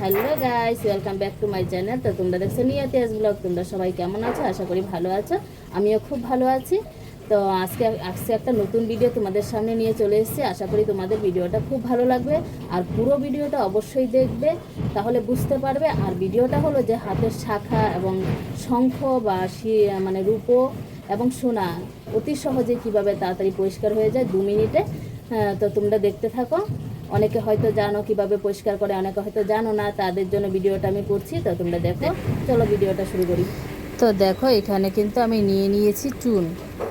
Hello guys welcome back to my channel তো তোমরা দেখছ নিয়াতিয়াস ব্লগ তোমরা সবাই কেমন আছো? আশা করি ভালো আছো। আমিও খুব ভালো আছি। তো আজকে আজকে একটা নতুন ভিডিও তোমাদের সামনে নিয়ে চলে এসেছি। আশা করি তোমাদের ভিডিওটা খুব ভালো লাগবে। আর পুরো ভিডিওটা অবশ্যই দেখবে। তাহলে বুঝতে পারবে। আর ভিডিওটা হলো যে হাতের শাখা এবং শঙ্খ বা মানে রূপো এবং সোনা অতি সহজে কীভাবে তাড়াতাড়ি পরিষ্কার হয়ে যায় দু মিনিটে। হ্যাঁ, তো তোমরা দেখতে থাকো। অনেকে হয়তো জানো কীভাবে পরিষ্কার করে, অনেকে হয়তো জানো না, তাদের জন্য ভিডিওটা আমি করছি, তো তোমরা দেখো। চলো ভিডিওটা শুরু করি। তো দেখো, এখানে কিন্তু আমি নিয়ে নিয়েছি চুন।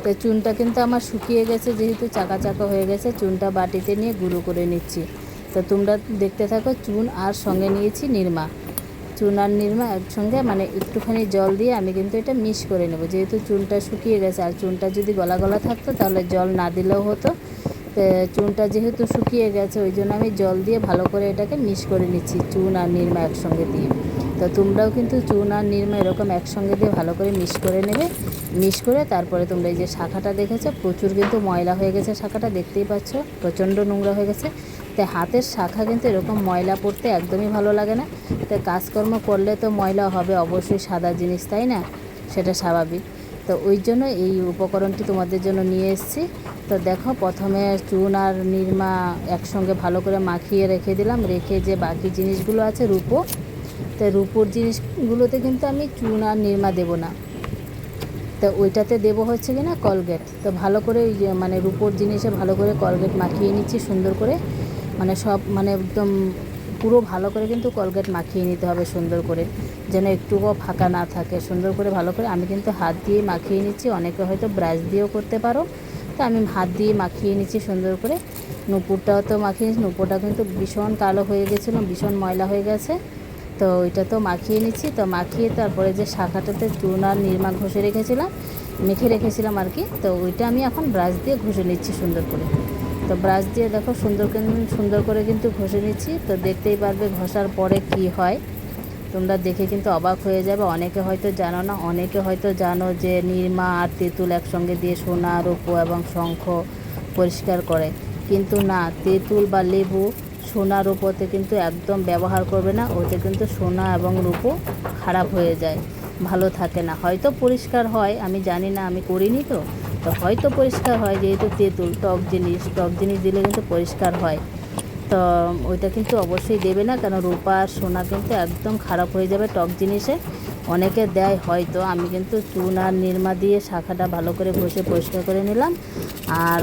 তো চুনটা কিন্তু আমার শুকিয়ে গেছে, যেহেতু চাকা চাকা হয়ে গেছে, চুনটা বাটিতে নিয়ে গুঁড়ো করে নিচ্ছি। তো তোমরা দেখতে থাকো, চুন আর সঙ্গে নিয়েছি নিরমা। চুন আর নির্মা একসঙ্গে মানে একটুখানি জল দিয়ে আমি কিন্তু এটা মিক্স করে নেব। যেহেতু চুনটা শুকিয়ে গেছে, আর চুনটা যদি গলা গলা থাকতো, তাহলে জল না দিলেও হতো। চুনটা যেহেতু শুকিয়ে গেছে, ওই জন্য আমি জল দিয়ে ভালো করে এটাকে মিক্স করে নিচ্ছি, চুন আর নিরমা একসঙ্গে দিয়ে। তো তোমরাও কিন্তু চুন আর নিরমা এরকম একসঙ্গে দিয়ে ভালো করে মিক্স করে নেবে। মিক্স করে তারপরে তোমরা এই যে শাখাটা দেখেছ, প্রচুর কিন্তু ময়লা হয়ে গেছে শাখাটা, দেখতেই পাচ্ছ, প্রচণ্ড নোংরা হয়ে গেছে। তো হাতের শাখা কিন্তু এরকম ময়লা পড়তে একদমই ভালো লাগে না। তো কাজকর্ম করলে তো ময়লা হবে অবশ্যই সাদা জিনিস, তাই না? সেটা স্বাভাবিক। তো ওই জন্য এই উপকরণটি তোমাদের জন্য নিয়ে এসেছি। তো দেখো, প্রথমে চুন আর নিরমা একসঙ্গে ভালো করে মাখিয়ে রেখে দিলাম। রেখে যে বাকি জিনিসগুলো আছে, রূপো, তো রূপোর জিনিসগুলোতে কিন্তু আমি চুন আর নিরমা দেবো না। তো ওইটাতে দেবো হচ্ছে কি না, কলগেট। তো ভালো করে ওই মানে রূপোর জিনিসে ভালো করে কলগেট মাখিয়ে নিচ্ছি সুন্দর করে। মানে সব মানে একদম পুরো ভালো করে কিন্তু কলগেট মাখিয়ে নিতে হবে সুন্দর করে, যেন একটুকুও ফাঁকা না থাকে। সুন্দর করে ভালো করে আমি কিন্তু হাত দিয়ে মাখিয়ে নিচ্ছি, অনেকে হয়তো ব্রাশ দিয়েও করতে পারো। তো আমি হাত দিয়ে মাখিয়ে নিচ্ছি সুন্দর করে। নুপুরটাও তো মাখিয়ে নিচ্ছি, নুপুরটা কিন্তু ভীষণ কালো হয়ে গেছিল, ভীষণ ময়লা হয়ে গেছে। তো ওইটা তো মাখিয়ে নিচ্ছি, তো মাখিয়ে তারপরে যে শাখাটাতে চুন আর নির্মা ঘষে রেখেছিলাম, মেখে রেখেছিলাম আর কি, তো ওইটা আমি এখন ব্রাশ দিয়ে ঘষে নিচ্ছি সুন্দর করে। তো ব্রাশ দিয়ে দেখো সুন্দর সুন্দর করে কিন্তু ঘষে নিচ্ছি। তো দেখতেই পারবে ঘষার পরে কি হয়। তোমরা দেখে কিন্তু অবাক হয়ে যাবে। অনেকে হয়তো জানো না, অনেকে হয়তো জানো যে নির্মা আর তেঁতুল একসঙ্গে দিয়ে সোনা, রূপো এবং শঙ্খ পরিষ্কার করে। কিন্তু না, তেঁতুল বা লেবু সোনা, রূপোতে কিন্তু একদম ব্যবহার করবে না। ওতে কিন্তু সোনা এবং রূপো খারাপ হয়ে যায়। ভালো থাকে না। হয়তো পরিষ্কার হয়, আমি জানি না, আমি করিনি তো। তো হয়তো পরিষ্কার হয়, যেহেতু তেঁতুল, টক জিনিস টক জিনিস দিলে কিন্তু পরিষ্কার হয়। তো ওইটা কিন্তু অবশ্যই দেবে না কারণ রূপা আর সোনা কিন্তু একদম খারাপ হয়ে যাবে টক জিনিসে। অনেকে দেয় হয়তো, আমি কিন্তু চুন আর নিরমা দিয়ে শাখাটা ভালো করে ঘষে পরিষ্কার করে নিলাম। আর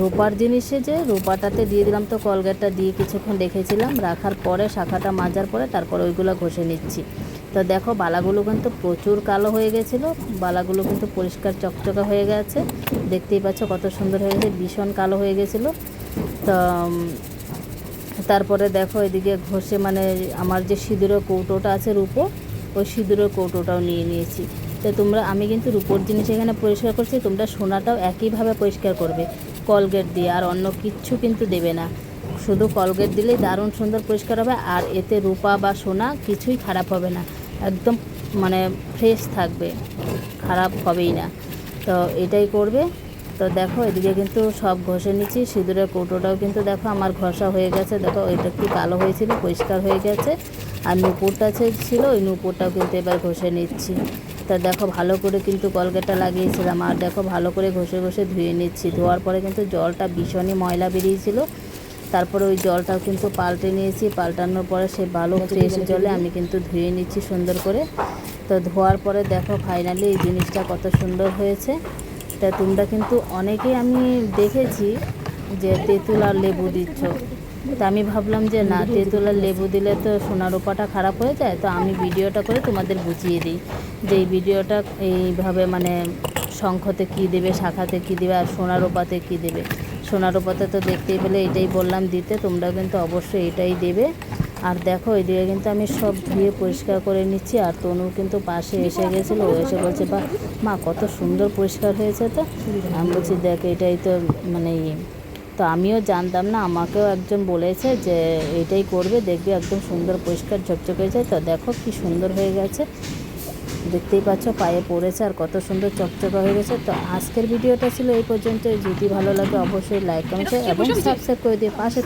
রূপার জিনিসে যে রূপাটাতে দিয়ে দিলাম তো কলগেটটা দিয়ে কিছুক্ষণ রেখেছিলাম, রাখার পরে শাখাটা মাজার পরে তারপর ওইগুলো ঘষে নিচ্ছি। তো দেখো, বালাগুলো কিন্তু প্রচুর কালো হয়ে গেছিল। বালাগুলো কিন্তু পরিষ্কার চকচকা হয়ে গেছে। দেখতেই পাচ্ছ কত সুন্দর হয়ে গেছে, ভীষণ কালো হয়ে গেছিল। তো তারপরে দেখো এদিকে ঘষে মানে আমার যে সিঁদুরের কৌটোটা আছে রূপো, ওই সিঁদুরের কৌটোটাও নিয়ে নিয়েছি। তো তোমরা, আমি কিন্তু রূপোর জিনিস এখানে পরিষ্কার করছি, তোমরা সোনাটাও একইভাবে পরিষ্কার করবে। কলগেট দিয়ে, আর অন্য কিচ্ছু কিন্তু দেবে না। শুধু কলগেট দিলেই দারুণ সুন্দর পরিষ্কার হবে, আর এতে রূপা বা সোনা কিছুই খারাপ হবে না। একদম মানে ফ্রেশ থাকবে, খারাপ হবেই না। তো এটাই করবে। তো দেখো, এদিকে কিন্তু সব ঘষে নিচ্ছি। সিঁদুরের কৌটোটাও কিন্তু দেখো আমার ঘষা হয়ে গেছে। দেখো ওইটা একটু কালো হয়েছিল, পরিষ্কার হয়ে গেছে। আর নূপুরটা ছিল, ওই নূপুরটাও কিন্তু এবার ঘষে নিচ্ছি। তা দেখো, ভালো করে কিন্তু কলগেটটা লাগিয়েছিলাম। আর দেখো, ভালো করে ঘষে ঘষে ধুয়ে নিচ্ছি। ধোয়ার পরে কিন্তু জলটা ভীষণই ময়লা বেরিয়েছিল। তারপরে ওই জলটাও কিন্তু পাল্টে নিয়েছি, পাল্টানোর পরে সেই ভালো ফ্রেশ জলে আমি কিন্তু ধুয়ে নিচ্ছি সুন্দর করে। তো ধোয়ার পরে দেখো ফাইনালি এই জিনিসটা কত সুন্দর হয়েছে। তা তোমরা কিন্তু অনেকেই আমি দেখেছি যে তেঁতুল আর লেবু দিচ্ছ। তা আমি ভাবলাম যে না, তেঁতুল আর লেবু দিলে তো সোনার রূপাটা খারাপ হয়ে যায়, তো আমি ভিডিওটা করে তোমাদের বুঝিয়ে দিই যে এই ভিডিওটা এইভাবে মানে শঙ্খতে কী দেবে, শাখাতে কী দেবে আর সোনার রূপাতে কী দেবে। সোনার রূপাতে তো দেখতেই পেলে এটাই বললাম দিতে তোমরা কিন্তু অবশ্যই এটাই দেবে। আর দেখো, এদিকে কিন্তু আমি সব ধুয়ে পরিষ্কার করে নিচ্ছি, আর তনু কিন্তু পাশে এসে গেছিল, ও এসে বলছে, বা, মা, কত সুন্দর পরিষ্কার হয়েছে তো। আমি বলছি, দেখ, এটাই তো মানে ইয়ে। তো আমিও জানতাম না, আমাকেও একজন বলেছে যে, এটাই করবে, দেখবে একদম সুন্দর পরিষ্কার ঝকঝক যায় তো দেখো কি সুন্দর হয়ে গেছে। দেখতেই পাচ্ছ পায়ে পড়েছে আর কত সুন্দর চকচকা হয়ে গেছে। তো আজকের ভিডিওটা ছিল এই পর্যন্ত যদি ভালো লাগে অবশ্যই লাইক কমেন্ট এবং সাবস্ক্রাইব করে দিয়ে পাশে